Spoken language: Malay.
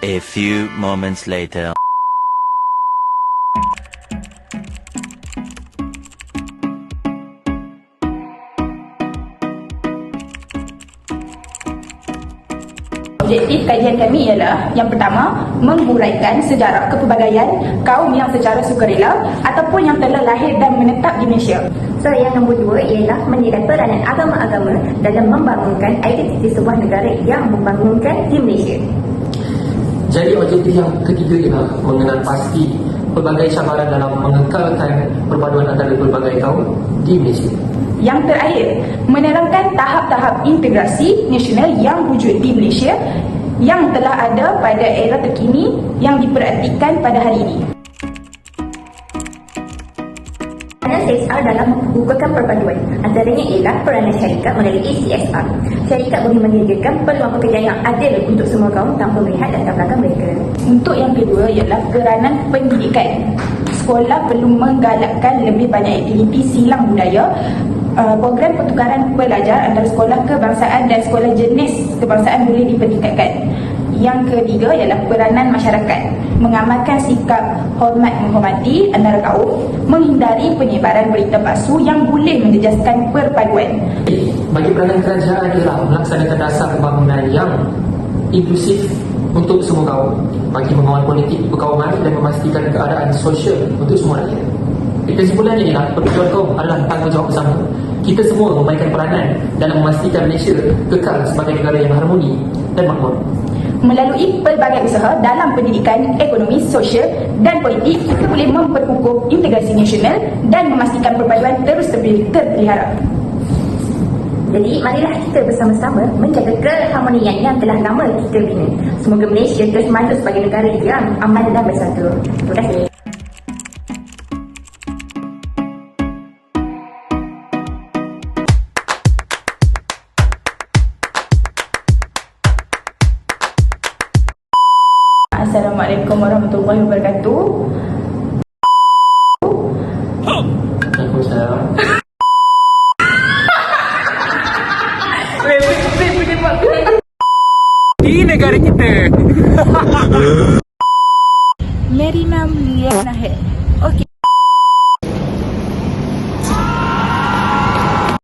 A few moments later. Objektif kajian kami ialah yang pertama menghuraikan sejarah kepelbagaian kaum yang secara sukarela ataupun yang telah lahir dan menetap di Malaysia. So yang nombor dua ialah menilai peranan agama-agama dalam membangunkan identiti sebuah negara yang membangunkan di Malaysia. Jadi objektif yang ketiga ialah mengenal pasti pelbagai cabaran dalam mengekalkan perpaduan antara pelbagai kaum di Malaysia. Yang terakhir, menerangkan tahap-tahap integrasi nasional yang wujud di Malaysia yang telah ada pada era terkini yang diperhatikan pada hari ini. Peranan CSR dalam mengukuhkan perpaduan antaranya ialah peranan syarikat melalui CSR. Syarikat boleh menyediakan peluang pekerjaan yang adil untuk semua kaum tanpa melihat latar belakang mereka. Untuk yang kedua ialah peranan pendidikan. Sekolah perlu menggalakkan lebih banyak aktiviti silang budaya Uh, program pertukaran pelajar antara sekolah kebangsaan dan sekolah jenis kebangsaan boleh dipeningkatkan. Yang ketiga ialah peranan masyarakat mengamalkan sikap hormat menghormati antara kaum, menghindari penyebaran berita palsu yang boleh menjejaskan perpaduan. Bagi peranan kerajaan ialah melaksanakan dasar pembangunan yang inklusif untuk semua kaum bagi mengawal politik perkauman dan memastikan keadaan sosial untuk semua rakyat. Kesimpulannya ialah pertujuan kaum adalah tanggungjawab bersama. Kita semua memainkan peranan dalam memastikan Malaysia kekal sebagai negara yang harmoni dan makmur. Melalui pelbagai usaha dalam pendidikan, ekonomi, sosial dan politik, kita boleh memperkukuh integrasi nasional dan memastikan perpaduan terus terpel- terpelihara. Jadi marilah kita bersama-sama menjaga keharmonian yang telah lama kita bina. Semoga Malaysia terus maju sebagai negara yang aman dan bersatu. Terima kasih. Assalamualaikum warahmatullahi wabarakatuh. di negara kita. Merina Liana Hek.